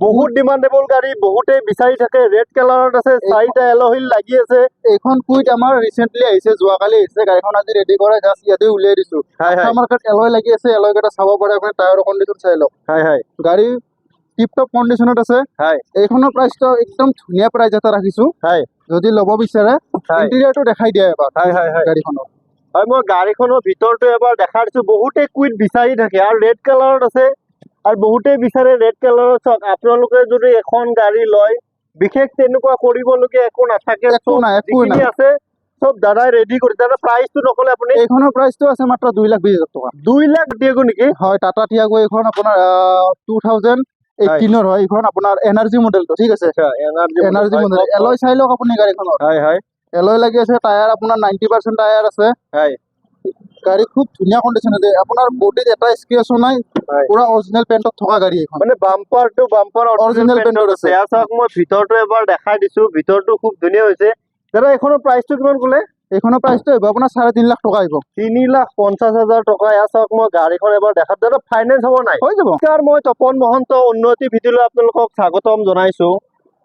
বহুত ডিমান্ডেবল গাড়ী বহুতে বিচাৰি থাকে। ৰেড কালাৰত আছে চাৰিটা এলহিল লাগি আছে। এইখন কুইট আমাৰ ৰিচেণ্টলি আহিছে যোৱাকালি আহিছে। গাড়ীখন আজি ৰেডি কৰে জাষ্ট ইয়াতে উলিয়াই দিছো। আমাৰ তাত এলয় লাগি আছে এলয় কেইটা চাব পাৰে আপুনি টায়াৰৰ কণ্ডিশ্যন চাই লওক। হয় হয়। গাড়ী টিপ টপ কণ্ডিশ্যনত আছে। হয়। এইখনৰ প্ৰাইচটো একদম ধুনীয়া প্ৰাইচ এটা ৰাখিছো। হয়। যদি ল'ব বিচাৰে ইণ্টেৰিয়াৰটো দেখাই দিয়া এবাৰ হয় হয় হয়। গাড়ীখনৰ। হয় মই গাড়ীখনৰ ভিতৰটো এবাৰ দেখাই দিছো। বহুতে কুইট বিচাৰি থাকে। আৰু ৰেড কালাৰত আছে। আৰু বহুতে বিচাৰে ৰেড কালাৰত চাওক আপোনালোকে যদি এখন গাড়ী লয় বিশেষ তেনেকুৱা কৰিবলগীয়া একো নাথাকে। আছে চব দাদাই ৰেডি কৰি দাদা প্ৰাইচটো নকলে আপুনি এইখনৰ প্ৰাইচটো আছে মাত্ৰ দুই লাখ বিশ হাজাৰ টকা। দুই লাখ দিয়েগো নেকি? হয় টাটা টিয়াগো এইখন আপোনাৰ টু থাউজেণ্ড এইটিনৰ হয়। এইখন আপোনাৰ এনাৰ্জি মডেলটো ঠিক আছে? এনাৰ্জি মডেল এলয় চাই লওক আপুনি গাড়ীখনত হয় হয়। এলয় লাগি আছে টায়াৰ আপোনাৰ নাইণ্টি পাৰ্চেণ্ট টায়াৰ আছে। হয়। গাড়ী খুব ধুনীয়া কণ্ডিশ্যন আছে। আপোনাৰ বডিত এটা স্ক্ৰেচো নাই। পুৰা অৰিজিনেল পেণ্টত থকা গাড়ী এখন। মানে bumper to bumper original paint আছে। এয়া চাওক মই ভিতৰটো এবাৰ দেখাই দিছো। ভিতৰটো খুব ধুনীয়া হৈছে। দাদা এইখনৰ প্ৰাইচটো কিমান ক'লে? এইখনৰ প্ৰাইচটো আহিব। আপোনাৰ চাৰে তিনি লাখ টকা আহিব। তিনি লাখ পঞ্চাছ হাজাৰ টকা। এয়া চাওক মই গাড়ীখন এবাৰ দেখাত দাদা ফাইনেন্স হ'ব নাই? হৈ যাব। নমস্কাৰ মই তপন মহন্ত উন্নতি ভিডিঅ'লৈ আপোনালোকক স্বাগতম জনাইছো।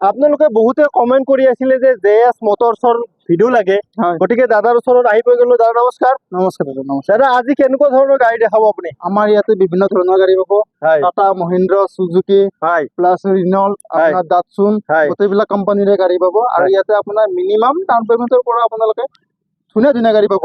আপোনালোকে বহুতে কমেণ্ট কৰি আছিলে যে জে এছ মটৰছৰ ভিডিঅ' লাগে। গতিকে দাদাৰ ওচৰত আহিব গ'লো। দাদা নমস্কাৰ। নমস্কাৰ দাদা নমস্কাৰ। দাদা আজি কেনেকুৱা ধৰণৰ গাড়ী দেখাব আপুনি? আমাৰ ইয়াতে বিভিন্ন ধৰণৰ গাড়ী পাব। টাটা মহিন্দ্ৰ চুজুকি প্লাছ ৰিনল আপোনাৰ দাটচুন হয়। গোটেইবিলাক কোম্পানীৰে গাড়ী পাব। আৰু। ইয়াতে আপোনাৰ মিনিমাম ডাউন পেমেণ্টৰ পৰা আপোনালোকে ধুনীয়া ধুনীয়া গাড়ী পাব।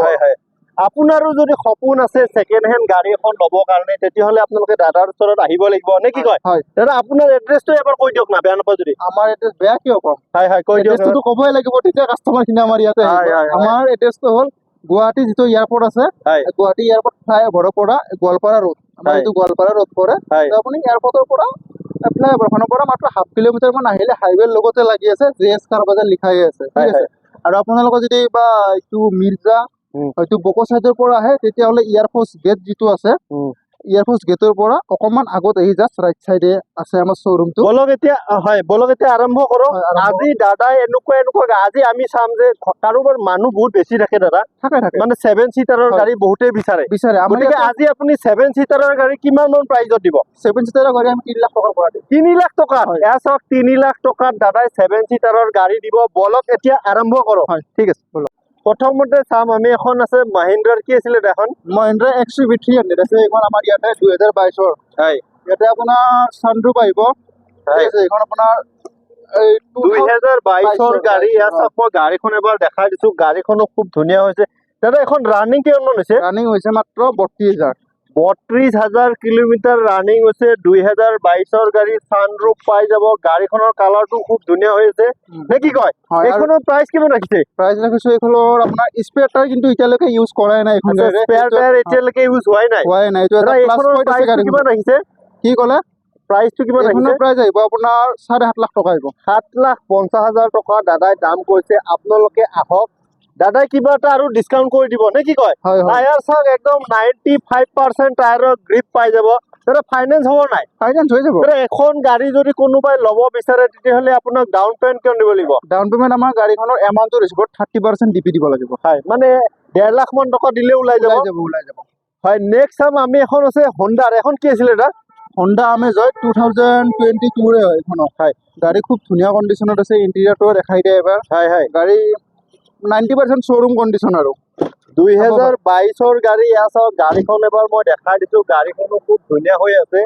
আপোনাৰো যদি সপোন আছে ছেকেণ্ড হেণ্ড গাড়ী এখন ল'বৰ কাৰণে তেতিয়াহ'লে আপোনালোকে দাদাৰ ওচৰত আহিব লাগিব। নে কি কয়? দাদা আপোনাৰ এড্ৰেছটো এবাৰ কৈ দিয়ক না বেয়া নাপায় যদি। আমাৰ এড্ৰেছ বেয়া কিয় কম হয় হয় কৈ দিয়ক। এড্ৰেছটোতো ক'বই লাগিব তেতিয়া কাষ্টমাৰ খিনি আমাৰ ইয়াতে। আমাৰ এড্ৰেছটো হ'ল গুৱাহাটী যিটো এয়াৰপৰ্ট আছে গুৱাহাটী এয়াৰপৰ্ট ফ্লাই অভাৰৰ পৰা গোৱালপাৰা ৰোড আমাৰ। এইটো গোৱালপাৰা ৰোড পৰে আপুনি এয়াৰপৰ্টৰ পৰা ফ্লাই অভাৰখনৰ পৰা মাত্ৰ হাফ কিলোমিটাৰ মান আহিলে হাইৱেৰ লগতে লাগি আছে জে এছ কাৰ বাজাৰ লিখাই আছে। ঠিক হয়, আছে? আৰু আপোনালোকৰ যদি বা এইটো মিৰ্জা। হয়তো বকো চাইডৰ পৰা আহে তেতিয়াহ'লে এয়াৰফৰ্চ গেট যিটো আছে এয়াৰফৰ্চ গেটৰ পৰা অকণমান আগত আহি জাষ্ট ৰাইট চাইডে আছে আমাৰ শ্বৰুমটো বলক এতিয়া হয় বলক এতিয়া আৰম্ভ কৰোঁ আৰম্ভ আজি দাদাই এনেকুৱা এনেকুৱা আজি আমি চাম যে কাৰোবাৰ মানুহ বহুত বেছি থাকে দাদা। থাকে থাকে। মানে ছেভেন চিটাৰৰ গাড়ী বহুতেই বিচাৰে। বিচাৰে। গতিকে আজি আপুনি ছেভেন চিটাৰৰ গাড়ী কিমান মান প্ৰাইজত দিব? ছেভেন চিটাৰৰ গাড়ী আমি তিনি লাখ টকাৰ পৰা দিম। তিনি লাখ টকা? এয়া চাওক তিনি লাখ টকাত দাদাই ছেভেন চিটাৰৰ গাড়ী দিব। বলক এতিয়া আৰম্ভ কৰোঁ হয় ঠিক আছে বলক। প্ৰথমতে চাম আমি এখন আছে মহিন্দ্ৰাৰ কি আছিলে এখন? Mahindra X U V three hundred আছে এইখন আমাৰ ইয়াতে দুহেজাৰ বাইছৰ হয়। ইয়াতে আপোনাৰ চানৰুপ আহিব। এইখন আপোনাৰ বাইছৰ বাইছৰ গাড়ী। চাওক মই গাড়ীখন এবাৰ দেখাই দিছো গাড়ীখনো খুব ধুনীয়া হৈছে। দাদা এখন ৰানিং কিমান মান হৈছে। ৰানিং হৈছে মাত্ৰ বত্ৰিছ হাজাৰ। বত্ৰিশ হাজাৰ কিলোমিটাৰ ৰানিং হৈছে দুই হাজাৰ বাইছৰ গাড়ী চানৰুফ পাই যাব। গাড়ীখনৰ কালাৰটো খুব ধুনীয়া হৈ আছে। নে কি কয়? এইখনৰ প্ৰাইচ কিমান ৰাখিছে? প্ৰাইচ ৰাখিছোঁ এইখনৰ আপোনাৰ স্পেয়াৰ টায়াৰ কিন্তু এতিয়ালৈকে ইউজ কৰাই নাই স্পেয়াৰ টায়াৰ এতিয়ালৈকে ইউজ হোৱাই নাই। হোৱাই নাই কিমান ৰাখিছে? কি ক'লে? প্ৰাইচটো কিমান ৰাখিছে? প্ৰাইচ আহিব আপোনাৰ চাৰে সাত লাখ টকা আহিব। সাত লাখ পঞ্চাছ হাজাৰ টকা। দাদাই দাম কৈছে আপোনালোকে আহক। দাদাই কিবা এটা আৰু ডিছকাউণ্ট কৰি দিব নে কি কয়? টায়াৰ চাওক একদম নাইনটি ফাইভ পাৰ্চেণ্ট টায়াৰৰ গ্ৰিপ পাই যাব। দাদা ফাইনেন্স হ'ব নাই? ফাইনেন্স হৈ যাব। এখন গাড়ী যদি কোনোবাই ল'ব বিচাৰে তেতিয়াহ'লে আপোনাক ডাউন পেমেণ্ট কিমান দিব লাগিব? ডাউন পেমেণ্ট আমাৰ গাড়ীখনৰ এমাউণ্টৰ হিচাপত থাৰ্টি পাৰ্চেণ্ট ডিপি দিব লাগিব। হয় মানে ডেৰ লাখ মান টকা দিলে ওলাই যাব। যাব ওলাই যাব। হয় নেক্সট চাম আমি এখন আছে হোণ্ডাৰ এখন কি আছিলে দাদা? হণ্ডা আমেজৰ টু থাউজেণ্ড টুৱেণ্টি টুৰে হয় এইখনৰ। হয়। গাড়ী খুব ধুনীয়া কণ্ডিশ্যনত আছে ইণ্টেৰিয়াৰটো দেখাই দিয়ে এবাৰ। হয় হয়। গাড়ী নাইণ্টি পাৰ্চেণ্ট শ্ব'ৰুম কণ্ডিশ্যন আৰু। দুই হেজাৰ বাইছৰ গাড়ী এয়া চাওক গাড়ীখন এবাৰ মই দেখাই দিছো। গাড়ীখনো খুব ধুনীয়া হৈ আছে।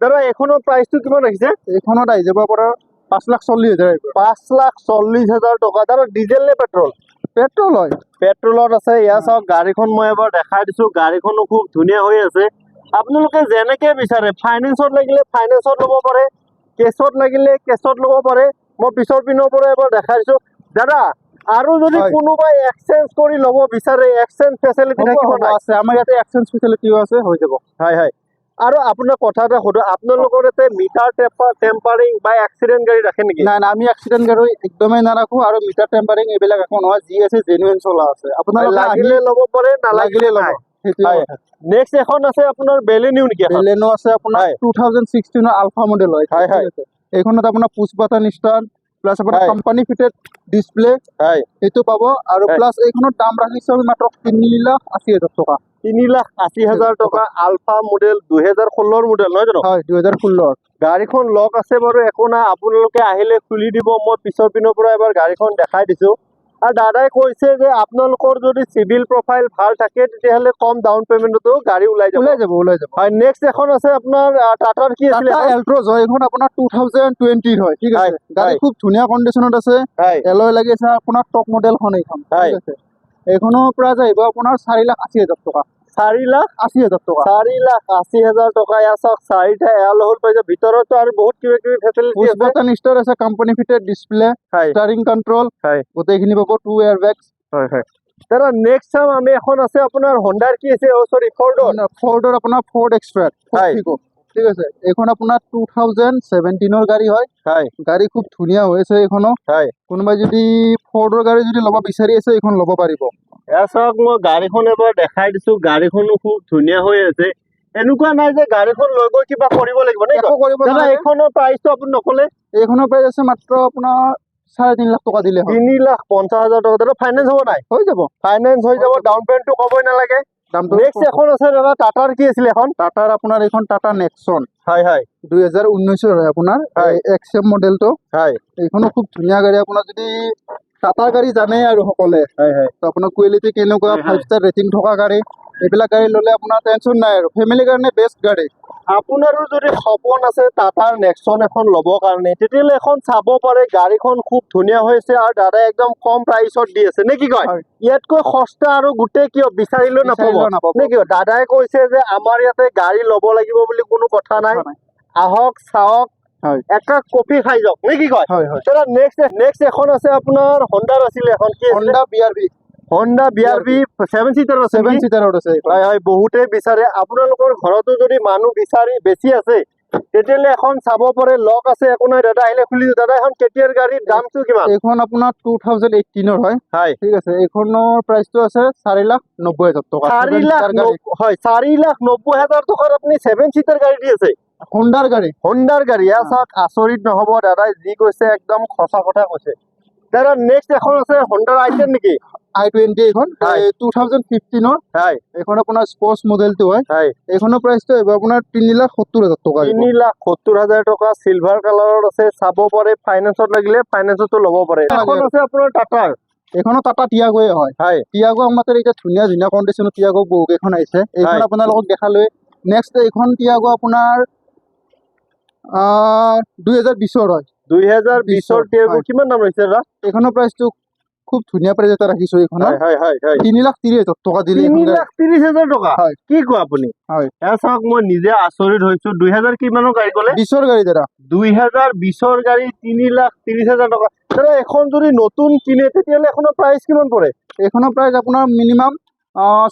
দাদা এইখনৰ প্ৰাইচটো কিমান ৰাখিছে এইখনত আহি যাব আপোনাৰ পাঁচ লাখ চল্লিছ হাজাৰ। পাঁচ লাখ চল্লিছ হাজাৰ টকা। দাদা ডিজেল নে পেট্ৰল? পেট্ৰল হয়। পেট্ৰলত আছে। এয়া চাওক গাড়ীখন মই এবাৰ দেখাই দিছো। গাড়ীখনো খুব ধুনীয়া হৈ আছে। আপোনালোকে যেনেকে বিচাৰে ফাইনেন্সত লাগিলে ফাইনেন্সত ল'ব পাৰে কেছত লাগিলে কেছত ল'ব পাৰে। মই পিছৰ পিনৰ পৰা এবাৰ দেখাই দিছো। দাদা আৰু যদি কোনোবাই এক্সচেঞ্জ কৰি ল'ব বিচাৰে এক্সচেঞ্জ ফেচিলিটি থাকিব আছে। আমাৰ ইয়াতে এক্সচেঞ্জ ফেচিলিটিও আছে হৈ যাব। হয় হয়। আৰু আপোনাক কথা এটা সোধো আপোনালোকৰ ইয়াতে মিটাৰ টেম্পাৰিং বা এক্সিডেণ্ট গাড়ী ৰাখে নেকি? নাই আমি এক্সিডেণ্ট গাড়ী একদমেই নাৰাখো আৰু মিটাৰ টেম্পাৰিং এইবিলাক একো নহয় যি আছে জেনুৱেন চলা আছে। আপোনালোকে লাগিলে ল'ব পাৰে নালাগিলে ল'ব। নাই। নেক্সট এখন আছে আপোনাৰ বেলেনিউ নেকি বেলেনো আছে আপোনাৰ টু থাউজেণ্ড ছিক্সটিনৰ আলফা মডেল হয়। এইখনত আপোনাৰ বাটন ষ্টাৰ্ট প্লাছ আপোনাৰ। কোম্পানী ফিটেড ডিছপ্লে সেইটো পাব আৰু। প্লাছ এইখনৰ দাম ৰাখিছোঁ আমি মাত্ৰ তিনি লাখ আশী হাজাৰ টকা। তিনি লাখ আশী হাজাৰ টকা আলফা মডেল দুহেজাৰ ষোল্লৰ মডেল নহয় জানো? হয় দুহেজাৰ ষোল্লৰ। গাড়ীখন লক আছে বাৰু একো নাই। আপোনালোকে আহিলে খুলি দিব। মই পিছৰ পিনৰ পৰা এবাৰ গাড়ীখন দেখাই দিছো। আৰু দাদাই কৈছে যে আপোনালোকৰ যদি চিভিল প্ৰফাইল ভালো থাকে তেতিয়াহ'লে কম ডাউন পেমেণ্টতো গাড়ী ওলাই যাব। ওলাই যাব ওলাই যাব। হয় নেক্সট এখন আছে আপোনাৰ টাটার টাটাৰ কি আছিলে? টাটা এল্ট্ৰজ হয় এইখন আপোনাৰ টু থাউজেণ্ড টুৱেণ্টিৰ হয় ঠিক আছে? গাড়ী খুব ধুনীয়া কণ্ডিশ্যনত আছে। এলয় লাগি আছে আপোনাৰ টপ মডেলখন এইখন। ঠিক আছে? এইখনৰ পৰা যাব আপোনাৰ চাৰি লাখ আশী হাজাৰ টকা। চাৰি লাখ আশী হাজাৰ টকা। চাৰি লাখ আশী হাজাৰ টকা ইয়াৰ চাওক চাৰিটা এয়াৰ হ'ল পাইছে ভিতৰতো আৰু বহুত কিবা কিবি ফেচিলিটি আছে। বটন ষ্টাৰ আছে company fitted display steering control. গোটেইখিনি পাব টু এয়াৰ বেগছ হয় হয়। দাদা নেক্সট চাম আমি এখন আছে আপোনাৰ হণ্ডাৰ কি আছে? অ চৰি ফৰ্ডৰ ফৰ্ডৰ আপোনাৰ ফৰ্ড এক্সট্ৰেট হয়। ঠিক আছে এইখন আপোনাৰ টু থাউজেণ্ড ছেভেণ্টিনৰ গাড়ী হয়। হয়। গাড়ী খুব ধুনীয়া হৈ আছে এইখনো। হয়। কোনোবাই যদি ফৰ্ডৰ গাড়ী যদি ল'ব বিচাৰি আছে এইখন ল'ব পাৰিব। এয়া চাওক মই গাড়ীখন এবাৰ দেখাই দিছো। গাড়ীখনো খুব ধুনীয়া হৈ আছে। এনেকুৱা নাই যে গাড়ীখন লৈ গৈ কিবা কৰিব লাগিব নে একো কৰিব দাদা এইখনৰ প্ৰাইচটো আপুনি নকলে। এইখনৰ প্ৰাইচ আছে মাত্ৰ আপোনাৰ চাৰে তিনি লাখ টকা দিলে তিনি লাখ পঞ্চাছ হাজাৰ টকা। দাদা ফাইনেন্স হ'ব নাই? হৈ যাব। ফাইনেন্স হৈ যাব ডাউন পেমেণ্টটো ক'বই নালাগে। দামটো নেক্সট এখন আছে দাদা টাটাৰ কি আছিলে এখন? টাটাৰ আপোনাৰ এইখন টাটা নেক্সন হয় হয়। দুই হাজাৰ ঊনৈছৰ হয় আপোনাৰ। হয়। এক্সএম মডেলটো হয়। এইখনো খুব ধুনীয়া গাড়ী। আপোনাৰ যদি টাটাৰ গাড়ী জানে আৰু সকলোৱে। হয় হয়। তো আপোনাৰ কোৱালিটি কেনেকুৱা। ফাইভ ষ্টাৰ ৰেটিং থকা গাড়ী এইবিলাক গাড়ী ল'লে আপোনাৰ টেনশ্যন নাই আৰু। ফেমিলিৰ কাৰণে বেষ্ট গাড়ী। আপোনাৰো যদি সপোন আছে টাটাৰ নেক্সন এখন ল'ব কাৰণে তেতিয়াহ'লে এখন চাব পাৰে গাড়ীখন খুব ধুনীয়া হৈছে আৰু দাদাই একদম কম প্ৰাইচত দি আছে। নে কি কয়। ইয়াতকৈ সস্তা আৰু গোটেই কিয়? বিচাৰিলেও নাপাব। নে কিয়? দাদাই কৈছে যে আমাৰ ইয়াতে গাড়ী ল'ব লাগিব বুলি কোনো কথা নাই। আহক চাওক একাপ কফি খাই যাওক নে কি কয়? দাদা নেক্সট নেক্সট এখন আছে আপোনাৰ হণ্ডাৰ আছিলে এখন কি B R V Honda B R V seven seater seven চিটাৰত আছে হয় হয় বহুতে বিচাৰে। আপোনালোকৰ ঘৰতো যদি মানুহ বিচাৰি বেছি আছে তেতিয়াহ'লে এখন চাব পাৰে লক আছে একো নাই দাদা আহিলে খুলি দাদা এখন কেতিয়াৰ গাড়ীৰ দামটো কিমান? এইখন আপোনাৰ টু থাউজেণ্ড এইটিনৰ হয়। হয়। ঠিক আছে এইখনৰ প্ৰাইচটো আছে চাৰি লাখ নব্বৈ হাজাৰ টকা। চাৰি লাখ হয় চাৰি লাখ নব্বৈ হাজাৰ টকাৰ আপুনি ছেভেন চিটাৰ গাড়ী দি আছে। হণ্ডাৰ গাড়ী। হণ্ডাৰ গাড়ী এয়া চাওক আচৰিত নহ'ব দাদাই যি কৈছে একদম সঁচা কথা কৈছে। দাদা নেক্সট এখন আছে হণ্ডাৰ আই টেন নেকি? আই টুৱেণ্টি এইখন টু থাউজেণ্ড ফিফটিনৰ হয়। এইখন আপোনাৰ স্পৰ্টছ মডেলটো হয়। হয়। এইখনৰ প্ৰাইচটো আহিব আপোনাৰ তিনি লাখ সত্তৰ হাজাৰ টকা তিনি লাখ সত্তৰ হাজাৰ টকা চিলভাৰ কালাৰত আছে চাব পাৰে ফাইনেন্সত লাগিলে ফাইনেন্সতো ল'ব পাৰে। এখন আছে আপোনাৰ টাটাৰ এইখনো টাটা টিয়াগোৱে হয়। হয়। টিয়াগো তাত এতিয়া ধুনীয়া ধুনীয়া কণ্ডিশ্যনত টিয়াগো বহুকেইখন আহিছে। এইখন। আপোনালোকক দেখালোৱে নেক্সট এইখন টিয়াগো আপোনাৰ দুই হাজাৰ বিছৰ হয়। দুই হাজাৰ বিশৰ বিশৰ, কিমান দাম হৈছে দাদা এইখনৰ প্ৰাইচটো খুব ধুনীয়া প্ৰাইচ এটা ৰাখিছো তিনি লাখ ত্ৰিশ হাজাৰ টকা দিলে তিনি লাখ ত্ৰিশ হাজাৰ টকা। কি কোৱা আপুনি? হয়। চাওক মই নিজে আচৰিত হৈছো। দুই হাজাৰ কিমানৰ গাড়ী ক'লে বিছৰ গাড়ী দাদা। দুই হাজাৰ বিশৰ গাড়ী তিনি লাখ ত্ৰিশ হাজাৰ টকা। দাদা এখন যদি নতুন কিনে তেতিয়াহ'লে এখনৰ প্ৰাইচ কিমান পৰে? এইখনৰ প্ৰাইচ আপোনাৰ মিনিমাম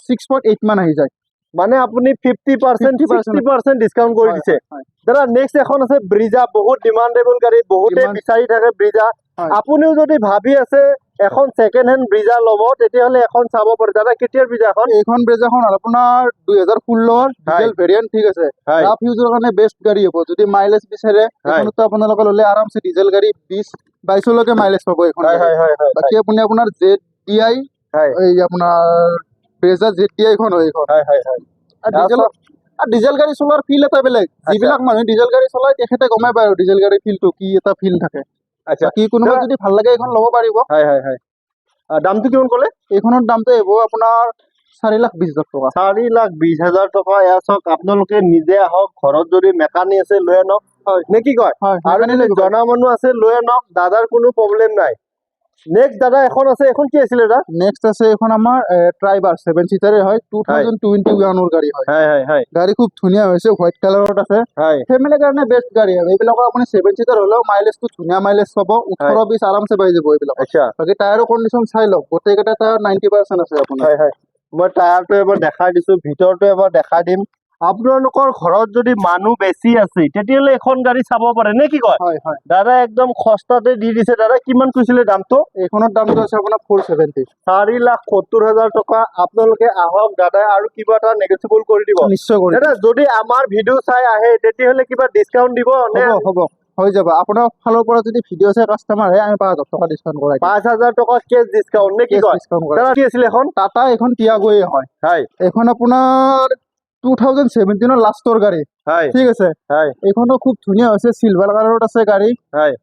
ছিক্স পইণ্ট এইট মান আহি যায়। মানে আপুনি fifty percent 50% sixty percent discount কৰি দিছে। দাদা নেক্সট এখন আছে ব্ৰিজা বহুত ডিমাণ্ডেবল গাড়ী বহুতে বিচাৰি থাকে ব্ৰিজা। আপুনিও যদি ভাবি আছে এখন ছেকেণ্ড হেণ্ড ব্ৰিজা ল'ব তেতিয়াহ'লে এখন চাব পাৰে। দাদা কেতিয়াৰ ব্ৰিজা এখন? এইখন ব্ৰেজাখন আপোনাৰ দুই হাজাৰ ষোল্লৰ ডিজেল ভেৰিয়েণ্ট ঠিক আছে। ৰাফ ইউজৰ কাৰণে বেষ্ট গাড়ী হ'ব। যদি মাইলেজ বিচাৰে। এইখনতো আপোনালোকে ল'লে আৰামছে ডিজেল গাড়ী বিশ বাইছলৈকে মাইলেজ পাব এইখন বাকী আপুনি আপোনাৰ জেড ডি আই আপোনাৰ ব্ৰেজাৰ ডি আইখন হয় এইখন। হয় হয় হয়। আৰু ডিজেল আৰু ডিজেল গাড়ী চলোৱাৰ ফিল এটা বেলেগ। যিবিলাক মানুহে ডিজেল গাড়ী চলাই তেখেতে গমে পায় আৰু ডিজেল গাড়ীৰ ফিলটো কি এটা ফিল থাকে। আচ্ছা। বাকী কোনোবা যদি ভাল লাগে এইখন ল'ব পাৰিব। হয় হয় হয়। দামটো কিমান ক'লে? এইখনৰ দামটো আহিব আপোনাৰ চাৰি লাখ বিশ হাজাৰ টকা। চাৰি লাখ বিশ হাজাৰ টকা এয়া চাওক আপোনালোকে নিজে আহক ঘৰত যদি মেকানিক আছে লৈ আনক। নে কি কয়? আৰু। জনা মানুহ আছে লৈ আনক। দাদাৰ কোনো প্ৰব্লেম নাই। নেক্সট দাদা এখন আছে এখন কি আছিলে দাদা? নেক্সট আছে এইখন আমাৰ ট্ৰাইবাৰ ছেভেন চিটাৰে হয় টু থাউজেণ্ড টুৱেণ্টি ওৱানৰ গাড়ী হয়। হয় হয় হয়। গাড়ী খুব ধুনীয়া হৈছে হোৱাইট কালাৰত আছে। হয়। ফেমিলিৰ কাৰণে বেষ্ট গাড়ী আৰু। এইবিলাকৰ আপুনি ছেভেন চিটাৰ হ'লেও মাইলেজটো ধুনীয়া মাইলেজ পাব। ওঠৰ বিছ আৰামছে পাই যাব এইবিলাক। আচ্ছা। বাকী টায়াৰৰ কণ্ডিশ্যন চাই লওক গোটেইকেইটা টায়াৰ নাইণ্টি পাৰ্চেণ্ট আছে আপোনাৰ। হয় হয়। মই টায়াৰটো এবাৰ দেখাই দিছো ভিতৰটো এবাৰ দেখাই দিম। আপোনালোকৰ ঘৰত যদি মানুহ বেছি আছে তেতিয়াহ'লে এখন গাড়ী চাব পাৰে নে কি কয়? দাদা একদম সস্তাতে দি দিছে। দাদা কিমান কৈছিলে দামটো? এইখনৰ দামটো আছে আপোনাৰ ফ'ৰ ছেভেণ্টি চাৰি লাখ সত্তৰ হাজাৰ টকা। আপোনালোকে আহক দাদাই আৰু কিবা এটা নেগচিয়েবল কৰি দিব। নিশ্চয় কৰি দাদা যদি আমাৰ ভিডিঅ' চাই আহে তেতিয়াহ'লে কিবা ডিছকাউণ্ট দিব নে? হ'ব হৈ যাব। আপোনাৰ ফালৰ পৰা যদি ভিডিঅ' চাই কাষ্টমাৰ আহে আমি পাঁচ হাজাৰ টকা ডিছকাউণ্ট কৰাই পাঁচ হাজাৰ টকা কেছ ডিছকাউণ্ট নে কি কয়? ডিছকাউণ্ট দাদা কি আছিলে এখন? টাটা এখন টিয়াগোয়ে হয়। হয়। এইখন আপোনাৰ টু থাউজেণ্ড ছেভেণ্টিনৰ লাষ্টৰ গাড়ী। হয়। ঠিক আছে? হয়। এইখনো খুব ধুনীয়া হৈছে চিলভাৰ কালাৰত আছে গাড়ী। হয়।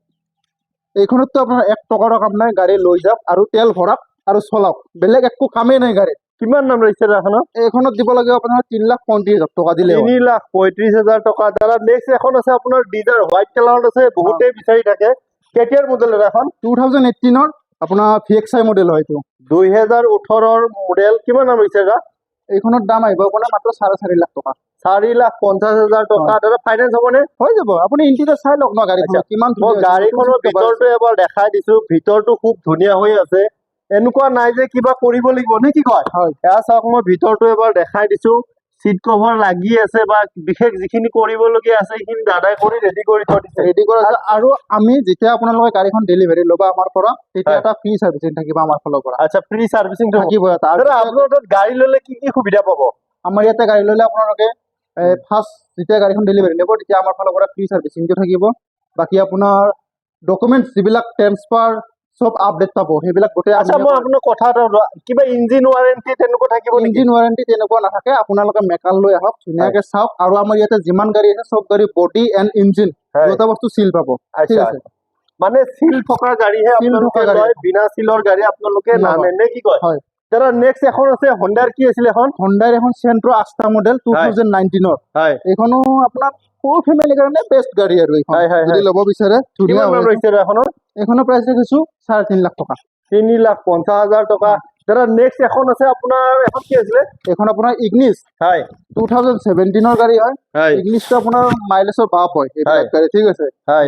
এইখনততো আপোনাৰ এক টকাৰো কাম নাই গাড়ী লৈ যাওক আৰু তেল ভৰাওক আৰু চলাওক। বেলেগ একো কামেই নাই গাড়ী কিমান দাম ৰেজিষ্টাৰ এখনৰ এইখনত দিব লাগে আপোনাৰ তিনি লাখ পঁয়ত্ৰিছ হাজাৰ টকা দিলে তিনি লাখ পঁয়ত্ৰিশ হাজাৰ টকা। দাদা নেক্সট এখন আছে আপোনাৰ ডিজাৰ হোৱাইট কালাৰত আছে বহুতেই বিচাৰি থাকে। কেতিয়াৰ মডেল এখন? টু থাউজেণ্ড এইটিনৰ আপোনাৰ ভি এক্স আই মডেল হয় এইটো। দুই হেজাৰ ওঠৰৰ মডেল কিমান দাম হৈছে দাদা? এইখনত দাম আহিব আপোনাৰ মাত্ৰ চাৰে চাৰি লাখ টকা। চাৰি লাখ পঞ্চাছ হাজাৰ টকা। দাদা ফাইনেন্স হ'বনে? হৈ যাব। আপুনি ইণ্টিৰিয়াৰ চাই লওক ন গাড়ীখন কিমান ধুনীয়া হৈছে, গাড়ীখনৰ ভিতৰটো এবাৰ দেখাই দিছো। ভিতৰটো খুব ধুনীয়া হৈ আছে। এনেকুৱা নাই যে কিবা কৰিব লাগিব নে কি কয়? হয়। এয়া চাওক মই ভিতৰটো এবাৰ দেখাই দিছো। চিট কভাৰ লাগি আছে বা বিশেষ যিখিনি কৰিবলগীয়া আছে সেইখিনি দাদাই কৰি ৰেডি কৰি থৈ দিছে। ৰেডি কৰা আছে। আৰু আমি যেতিয়া আপোনালোকে গাড়ীখন ডেলিভাৰী ল'ব আমাৰ পৰা তেতিয়া। এটা ফ্ৰী চাৰ্ভিচিং থাকিব আমাৰ ফালৰ পৰা। আচ্ছা ফ্ৰী চাৰ্ভিচিং থাকিব এটা। আৰু তাত গাড়ী ল'লে কি কি সুবিধা পাব? আমাৰ ইয়াতে গাড়ী ল'লে আপোনালোকে ফাৰ্ষ্ট যেতিয়া গাড়ীখন ডেলিভাৰী ল'ব তেতিয়া আমাৰ ফালৰ পৰা ফ্ৰী চাৰ্ভিচিংটো থাকিব। বাকী আপোনাৰ ডকুমেণ্টছ যিবিলাক ট্ৰেন্সফাৰ চব আপডেট পাব সেইবিলাক গোটেই আচ্ছা মই আপোনাক কথা এটা। কিবা ইঞ্জিন ৱাৰেণ্টি তেনেকুৱা থাকিব ইঞ্জিন ৱাৰেণ্টি তেনেকুৱা নাথাকে আপোনালোকে মেকাল লৈ আহক ধুনীয়াকে চাওক আৰু আমাৰ ইয়াতে যিমান গাড়ী আছে চব গাড়ী বডি এণ্ড ইঞ্জিন। দুটা বস্তু চিল পাব ঠিক আচ্ছা আছে মানে চিল থকা গাড়ীহে আপোনালোকে। লয় বিনা চিলৰ গাড়ী আপোনালোকে। নানে নে কি কয় হয়। দাদা নেক্সট এখন আছে হণ্ডাৰ কি আছিল এখন? হণ্ডাৰ এখন Santro Asta model two thousand নাইনটিনৰ হয়। এইখনো আপোনাৰ সৰু ফেমিলিৰ কাৰণে বেষ্ট গাড়ী আৰু হয়, যদি ল'ব বিচাৰে ধুনীয়া এখনৰ? এইখনৰ প্ৰাইচ ৰাখিছো চাৰে তিনি লাখ টকা। তিনি লাখ পঞ্চাছ হাজাৰ টকা। দাদা নেক্সট এখন আছে আপোনাৰ এখন কি আছিলে? এইখন আপোনাৰ ইগনিছ হয়। টু থাউজেণ্ড ছেভেণ্টিনৰ গাড়ী হয়। ইগনিছটো আপোনাৰ মাইলেজৰ বাপ হয় এইবিলাক গাড়ী ঠিক আছে? হয়।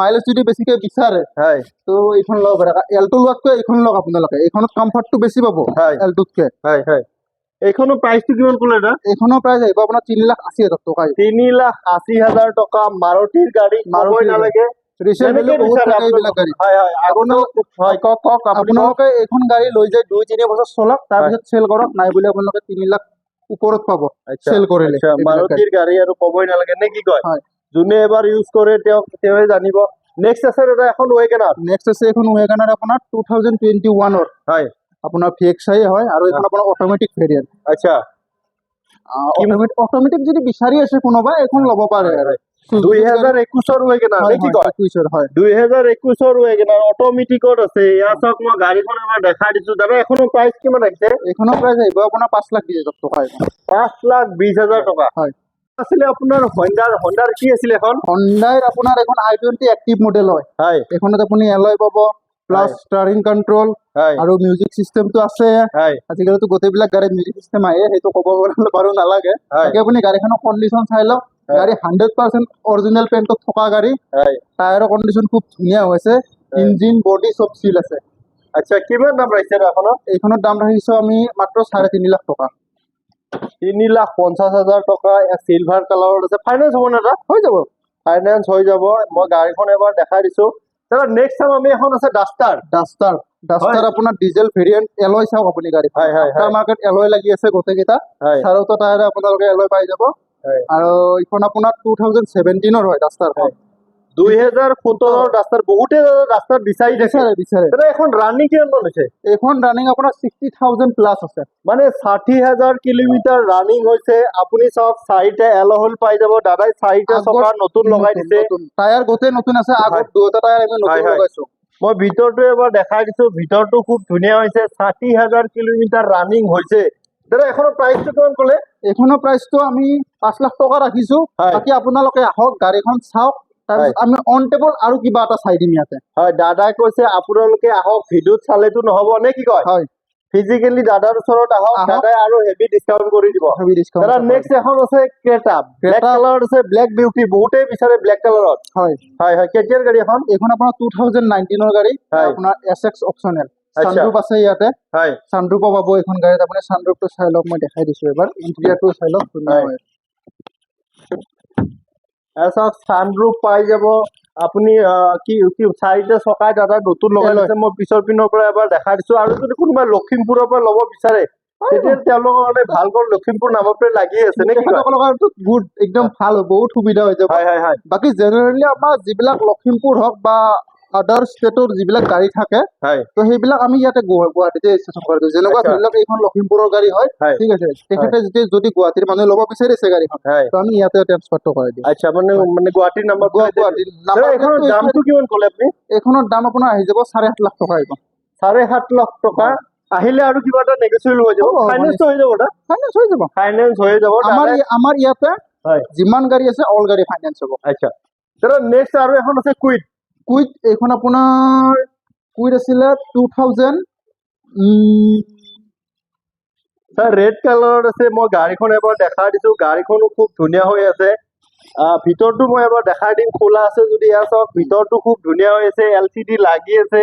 মাইলেজ যদি বেছিকে বিচাৰে হয়। তো এইখন ল'ব পাৰে এলটো লোৱাতকৈ এইখন লওক আপোনালোকে। এইখনত কমফৰ্টটো বেছি পাব হয়। এলটোতকে হয় হয়। এইখনৰ প্ৰাইচটো কিমান ক'লে দাদা? এইখনৰ প্ৰাইচ আহিব আপোনাৰ তিনি লাখ আশী হাজাৰ টকা তিনি লাখ আশী হাজাৰ টকা মাৰুতিৰ গাড়ী ক'বই নালাগে। ৰিচেল বহুত থাকে এইবিলাক গাড়ী। হয় হয় আগতেও হয় কওক কওক আপোনালোকে এইখন গাড়ী লৈ যায় দুই তিনি বছৰ চলাওক তাৰপিছত চেল কৰক নাই বুলি আপোনালোকে তিনি লাখ ওপৰত পাব আচ্ছা, চেল কৰিলে। আচ্ছা, গাড়ী। মাৰুতিৰ গাড়ী। আৰু ক'বই নালাগে নে কি কয়? যোনে এবাৰ ইউজ কৰে তেওঁক তেওঁহে জানিব। নেক্সট আছে দাদা এখন ৱেগনাৰ নেক্সট আছে এইখন ৱেগানাৰ আপোনাৰ টু থাউজেণ্ড টুৱেণ্টি ওৱানৰ হয়। আপোনাৰ ভি এক্স আই হয় আৰু এইখন আপোনাৰ অট'মেটিক ভেৰিয়েণ্ট আচ্ছা। অট'মেটিক যদি বিচাৰি আছে কোনোবা এইখন ল'ব পাৰে দুই হেজাৰ একৈশৰ ৱেগনাৰ নে কি কয়? হয়। দুই হেজাৰ একৈশৰ ৱেগনাৰ অট'মেটিকত আছে। এয়া চাওক মই গাড়ীখন এবাৰ দেখাই দিছো। দাদা এখনৰ প্ৰাইচ কিমান আহিছে? এইখনৰ প্ৰাইচ আহিব আপোনাৰ পাঁচ লাখ হাজাৰ টকা পাঁচ লাখ বিশ হাজাৰ টকা। হয়। আছিলে আপোনাৰ কি আছিলে এখন? হণ্ডাইৰ আপোনাৰ এখন আই টুৱেণ্টি এক্টিভ মডেল হয়। হয়। এইখনত আপুনি এলয় পাব প্লাছ ষ্টাৰিং কণ্ট্ৰল আৰু মিউজিক চিষ্টেমটো আছে। আজিকালিতো গোটেইবিলাক গাড়ীত মিউজিক চিষ্টেম আহে সেইটো ক'ব বাৰু নালাগে। তাকে আপুনি গাড়ীখনৰ কণ্ডিশ্যন চাই লওক। গাড়ী হাণ্ড্ৰেড পাৰ্চেণ্ট অৰিজিনেল পেইণ্টত থকা গাড়ী। টায়াৰৰ কণ্ডিশ্যন খুব ধুনীয়া হৈছে। ইঞ্জিন বডি চব চিল আছে। আচ্ছা কিমান দাম ৰাখিছে এইখনৰ দাম ৰাখিছোঁ আমি মাত্ৰ চাৰে তিনি লাখ টকা। তিনি লাখ পঞ্চাছ হাজাৰ টকা। চিলভাৰ কালাৰত আছে। ফাইনেন্স হ'ব নে হৈ যাব। ফাইনেন্স হৈ যাব। মই গাড়ীখন এবাৰ দেখাই দিছো। দাদা নেক্সট টাইম আমি এখন আছে ডাষ্টাৰ ডাষ্টাৰ ডাষ্টাৰ আপোনাৰ ডিজেল ভেৰিয়েণ্ট এলয় চাওক আপুনি গাড়ী হয়, হয়। মাৰ্কেট এলয় লাগি আছে গোটেইকেইটা। চাৰিওটা টায়াৰে আপোনালোকে এলয় পাই যাব। আৰু এইখন আপোনাৰ টু থাউজেণ্ড ছেভেণ্টিনৰ হয় ডাষ্টাৰখন দুই হেজাৰ সোতৰৰ ডাষ্টাৰ বহুতে ডাষ্টাৰ বিচাৰি বিচাৰে বিচাৰে। এখন ৰানিং কিমান হৈছে। এইখন ৰানিং আপোনাৰ ছিক্সটি থাউজেণ্ড প্লাছ আছে। মানে ষাঠি হাজাৰ কিলোমিটাৰ ৰানিং হৈছে। আপুনি চাওক চাৰিটা এলহল পাই যাব। দাদাই চাৰিটা চকা নতুন লগাই দিছে। টায়াৰ গোটেই নতুন আছে। আগত হয়। টায়াৰ আমি নতুন লগাইছো। মই ভিতৰটো এবাৰ দেখাই দিছো। ভিতৰটো খুব ধুনীয়া হৈছে। ষাঠি হাজাৰ কিলোমিটাৰ ৰানিং হৈছে। দাদা এখনৰ প্ৰাইচটো কিমান ক'লে? এইখনৰ প্ৰাইচটো আমি পাঁচ লাখ টকা ৰাখিছো। বাকী আপোনালোকে আহক গাড়ীখন চাওক। আমি অন টেবল আৰু কিবা এটা চাই দিম ইয়াতে। হয় দাদাই কৈছে আপোনালোকে আহক ভিডিঅ'ত চালেতো নহ'ব নে কি কয়? হয়। ফিজিকেলি দাদাৰ ওচৰত আহক। দাদাই আৰু হেভি ডিছকাউণ্ট কৰি দিব। হেভি ডিছকাউণ্ট দাদা নেক্সট এখন আছে ক্ৰেটা Creta। কালাৰত আছে ব্লেক বিউটি বহুতেই বিচাৰে ব্লেক কালাৰত হয়। হয় হয়। কেতিয়াৰ গাড়ী এখন? এইখন আপোনাৰ টু থাউজেণ্ড নাইনটিনৰ গাড়ী। আপোনাৰ এছ এক্স অপচনেল। চানৰুপ আছে ইয়াতে। হয়। চানৰুপো পাব এইখন গাড়ীত আপুনি চানৰুপটো চাই লওক মই দেখাই দিছো এবাৰ। ইণ্টেৰিয়াৰটো চাই লওক ধুনীয়া হয়। চাওক ছানৰুফ পাই যাব। আপুনি কি কি চাৰিটা চকাই দাদা নতুন লগাই। লৈছে মই পিছৰ পিনৰ পৰা এবাৰ দেখাই দিছো। আৰু যদি কোনোবা লখিমপুৰৰ পৰা ল'ব বিচাৰে তেতিয়া তেওঁলোকৰ কাৰণে ভাল কৰি লখিমপুৰ নামৰ পৰা লাগি আছে নে গুড একদম ভাল বহুত সুবিধা হৈ যাব। বাকী জেনেৰেলি আমাৰ যিবিলাক লখিমপুৰ হওক বা আদাৰ ষ্টেটৰ যিবিলাক গাড়ী থাকে তো সেইবিলাক আমি ইয়াতে গুৱাহাটীতে ষ্টেচন কৰি দিওঁ। যেনেকুৱা আচ্ছা। ধৰি লওক এইখন লখিমপুৰৰ গাড়ী হয় ঠিক আছে। তেখেতে যদি যদি গুৱাহাটীৰ মানুহে ল'ব বিচাৰিছে গাড়ীখন তো আমি ইয়াতে ট্ৰান্সফাৰটো কৰাই দিওঁ। আচ্ছা মানে মানে গুৱাহাটীৰ নাম্বাৰ গুৱাহাটীৰ এইখনৰ দামটো কিমান ক'লে আপুনি? এইখনৰ দাম আপোনাৰ আহি যাব চাৰে সাত লাখ টকা এইখন চাৰে সাত লাখ টকা। আহিলে আৰু কিবা এটা নেগচিয়েবল হৈ যাব। হ'ব, হৈ যাব ফাইনেন্স হৈ যাব। ফাইনেন্স হৈ যাব। আমাৰ আমাৰ ইয়াতে যিমান গাড়ী আছে অল গাড়ী ফাইনেন্স হ'ব। আচ্ছা। নেক্সট আৰু এখন আছে কুইট কুইট এইখন আপোনাৰ কুইট আছিলে টু থাউজেণ্ড ছাৰ ৰেড কালাৰত আছে মই গাড়ীখন এবাৰ দেখাই দিছো। গাড়ীখনো খুব ধুনীয়া হৈ আছে। আহ, ভিতৰটো মই এবাৰ দেখাই দিম। খোলা আছে যদি এয়া চাওক ভিতৰটো খুব ধুনীয়া হৈ আছে এল চি ডি লাগি আছে।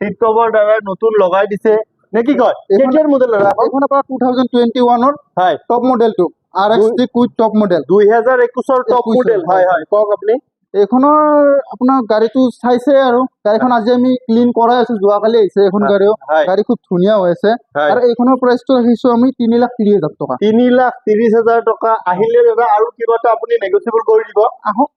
চিট কভাৰ দ্বাৰা নতুন লগাই দিছে। নে কি কয়? কেতিয়াৰ মডেল এখন? এইখন আপোনাৰ টু থাউজেণ্ড টুৱেণ্টি ওৱানৰ হয়। Top মডেলটো R X T Kwid top model দুই দুইহেজাৰ একৈশৰ টপ মডেল হয়, হয় হয়। কওক আপুনি। এইখনৰ আপোনাৰ গাড়ীটো চাইছে আৰু। গাড়ীখন আজি আমি ক্লিন কৰাই আছো যোৱাকালি আহিছে এইখন গাড়ীও। গাড়ী খুব ধুনীয়া হৈ আছে। আৰু এইখনৰ প্ৰাইচটো ৰাখিছো আমি তিনি লাখ ত্ৰিশ হাজাৰ টকা। তিনি লাখ ত্ৰিশ হাজাৰ টকা। আহিলে দাদা আৰু কিবা এটা আপুনি নেগচিয়েবল কৰি দিব। আহক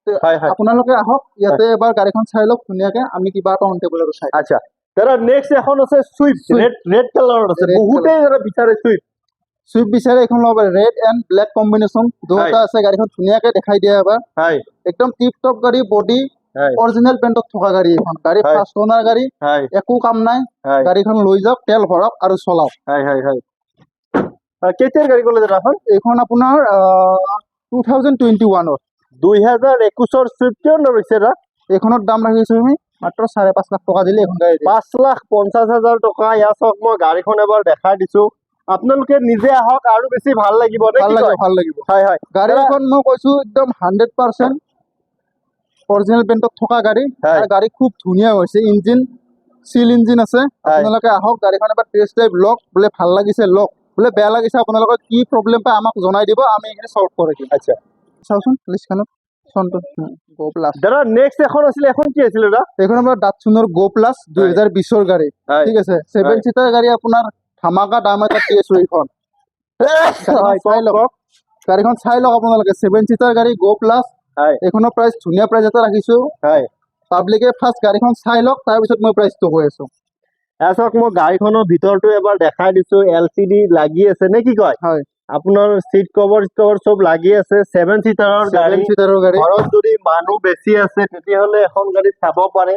আপোনালোকে আহক ইয়াতে এবাৰ গাড়ীখন চাই লওক ধুনীয়াকে। আমি কিবা এটা অন টেবুল আৰু চাই আচ্ছা। দাদা নেক্সট এখন আছে চুইফট. ৰেড ৰেড কালাৰত আছে। বহুতেই দাদা বিচাৰে চুইফট চুইফ্ট বিচাৰে এইখন ল'ব পাৰে। ৰেড এণ্ড ব্লেক কম্বিনেশ্যন দুটা আছে গাড়ীখন ধুনীয়াকে দেখাই দিয়ে এবাৰ। একদম টিপ টপ গাড়ী বডি অৰিজিনেল পেণ্টত থকা গাড়ী এখন গাড়ী। ফাৰ্ষ্ট অনাৰ গাড়ী একো কাম নাই। গাড়ীখন লৈ যাওক তেল ভৰাওক আৰু চলাওক। কেতিয়াৰ গাড়ী ক'লে দাদা এখন এইখন আপোনাৰ টু থাউজেণ্ড টুৱেণ্টি ওৱানৰ দুই হাজাৰ একৈশৰ চুইফট কিমান ধৰিছে দাদা এইখনৰ দাম ৰাখিছো আমি মাত্ৰ চাৰে পাঁচ লাখ টকা দিলে এইখন গাড়ী। পাঁচ লাখ পঞ্চাশ হাজাৰ টকা। ইয়াৰ চাওক মই গাড়ীখন এবাৰ দেখাই দিছো। আপোনালোকে নিজে আহক আৰু বেছি ভাল লাগিব ভাল লাগিব? ভাল লাগিব। হয় হয়। গাড়ীখন মই কৈছো একদম হাণ্ড্ৰেড পাৰ্চেণ্ট অৰিজিনেল পেণ্টত থকা গাড়ী। গাড়ী খুব ধুনীয়া হৈছে ইঞ্জিন চিল ইঞ্জিন আছে। আপোনালোকে আহক গাড়ীখন এবাৰ টেষ্ট ড্ৰাইভ লওক বোলে ভাল লাগিছে লওক। বোলে বেয়া লাগিছে আপোনালোকৰ কি প্ৰব্লেম পায় আমাক জনাই দিব আমি এইখিনি চল্ভ কৰি দিম। আচ্ছা। চাওচোন লিষ্টখনত চনটো গ' প্লাছ দাদা নেক্সট এখন আছিলে এখন কি আছিলে দাদা? এইখন আপোনাৰ ডাটচুনৰ গ' প্লাছ দুহেজাৰ বিছৰ গাড়ী। ঠিক আছে ছেভেন। চিটাৰ গাড়ী আপোনাৰ ধামাকা দাম এটা দি এছ এইখন গাড়ীখন চাই লওক। আপোনালোকে। ছেভেন চিটাৰ গাড়ী গ' প্লাছ হয়। এইখনৰ প্ৰাইচ ধুনীয়া প্ৰাইচ এটা ৰাখিছো। হয়। পাব্লিকে ফাৰ্ষ্ট গাড়ীখন চাই লওক তাৰপিছত মই প্ৰাইচটো কৈ আছো। এয়া চাওক মই গাড়ীখনৰ ভিতৰটো এবাৰ দেখাই দিছো এল চি ডি লাগি আছে নে কি কয়? হয়। আপোনাৰ চিট কভাৰ কভাৰ চব লাগি আছে ছেভেন চিটাৰৰ গাড়ী। চিটাৰৰ গাড়ী। ঘৰত যদি মানুহ বেছি আছে তেতিয়াহ'লে এখন গাড়ী চাব পাৰে।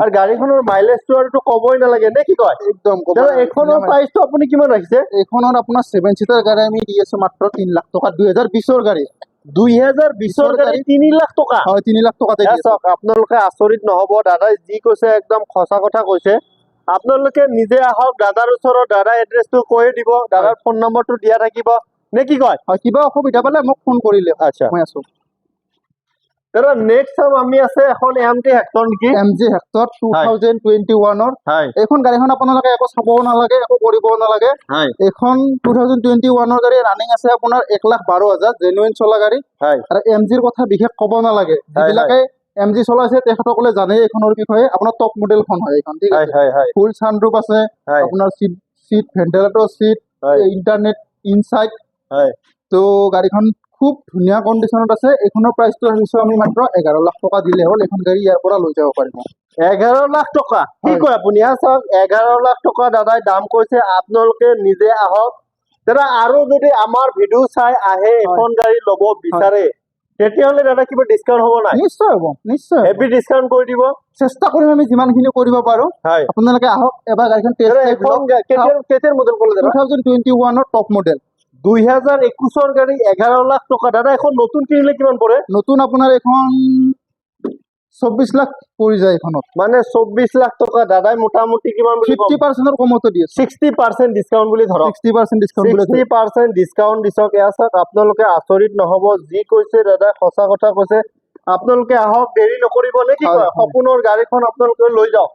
আৰু গাড়ীখনৰ মাইলেজটো আৰু ক'বই নালাগে নে কি কয়? একদম মানে। প্ৰাইচটো আপুনি কিমান ৰাখিছে? এইখনত আপোনাৰ ছেভেন চিটাৰ গাড়ী আমি দি আছো মাত্ৰ তিনি লাখ টকা দুহেজাৰ বিছৰ গাড়ী। দুই হেজাৰ বিছৰ গাড়ী। তিনি লাখ টকা? হয় তিনি লাখ টকাতে চাওক আপোনালোকে আচৰিত নহ'ব দাদাই যি কৈছে একদম সঁচা কথা কৈছে। আপোনালোকে নিজে আহক দাদাৰ ওচৰত দাদাৰ এড্ৰেছটো কৈ দিব দাদাৰ ফোন নম্বৰটো দিয়া থাকিব। নে কি কয়? হয় কিবা অসুবিধা পালে মোক ফোন কৰিলে। আচ্ছা। মই আছো। দাদা নেক্সট চাম আমি আছে এখন এম টি হেক্টৰ নেকি? এম জি হেক্টৰ টু হয়। থাউজেণ্ড টুৱেণ্টি ওৱানৰ হয়। এইখন গাড়ীখন আপোনালোকে একো চাবও নালাগে একো কৰিবও নালাগে। হয়। এইখন টু থাউজেণ্ড টুৱেণ্টি ওৱানৰ গাড়ী ৰানিং আছে আপোনাৰ এক লাখ বাৰ হাজাৰ জেনুইন চলা গাড়ী। আৰু এম জিৰ কথা বিশেষ ক'ব নালাগে। যিবিলাকে এম জি চলাইছে তেখেতসকলে জানে এইখনৰ বিষয়ে। আপোনাৰ টপ মডেলখন হয় এইখন ঠিক আছে? ফুল চানৰুপ আছে। আপোনাৰ চিট চিট ভেণ্টিলেটৰ চিট হয়। ইণ্টাৰনেট ইনচাইট হয়। তো গাড়ীখন খুব ধুনীয়া কণ্ডিশ্যনত আছে। এইখনৰ প্ৰাইচটো ৰাখিছোঁ আমি মাত্ৰ এঘাৰ লাখ টকা দিলে হ'ল। এইখন গাড়ী ইয়াৰ পৰা লৈ যাব পাৰিব। এঘাৰ লাখ টকা? কি কয় আপুনি? এয়া চাওক। এঘাৰ লাখ টকা দাদাই দাম কৈছে আপোনালোকে নিজে আহক। দাদা আৰু যদি আমাৰ ভিডিঅ' চাই আহে এখন গাড়ী ল'ব বিচাৰে তেতিয়াহ'লে দাদা কিবা ডিছকাউণ্ট হ'ব নাই? নিশ্চয় হ'ব নিশ্চয়। হেভি ডিছকাউণ্ট কৰি দিব। চেষ্টা কৰিম আমি যিমানখিনি কৰিব পাৰোঁ। হয়। আপোনালোকে আহক এবাৰ গাড়ীখন কেতিয়াৰ মডেল ক'লে টু থাউজেণ্ড টুৱেণ্টি ওৱানৰ টপ মডেল দুই হাজাৰ একৈশৰ গাড়ী এঘাৰ লাখ টকা। দাদা এখন নতুন কিনিলে কিমান পৰে? নতুন আপোনাৰ এইখন চৌব্বিছ লাখ পৰি যায় এইখনত মানে চৌব্বিছ লাখ টকা। দাদাই মোটামুটি কিমান বুলি ফিফটি পাৰ্চেণ্টৰ কমতো দি আছে ছিক্সটি পাৰ্চেণ্ট ডিছকাউণ্ট বুলি ধৰক। Sixty percent discount sixty percent discount দিছক। এয়া চাওক আপোনালোকে আচৰিত নহ'ব। যি কৈছে দাদাই সঁচা কথা কৈছে। আপোনালোকে আহক দেৰি নকৰিব নে কি হয়, কয় হয়। সপোনৰ গাড়ীখন আপোনালোকে লৈ যাওক।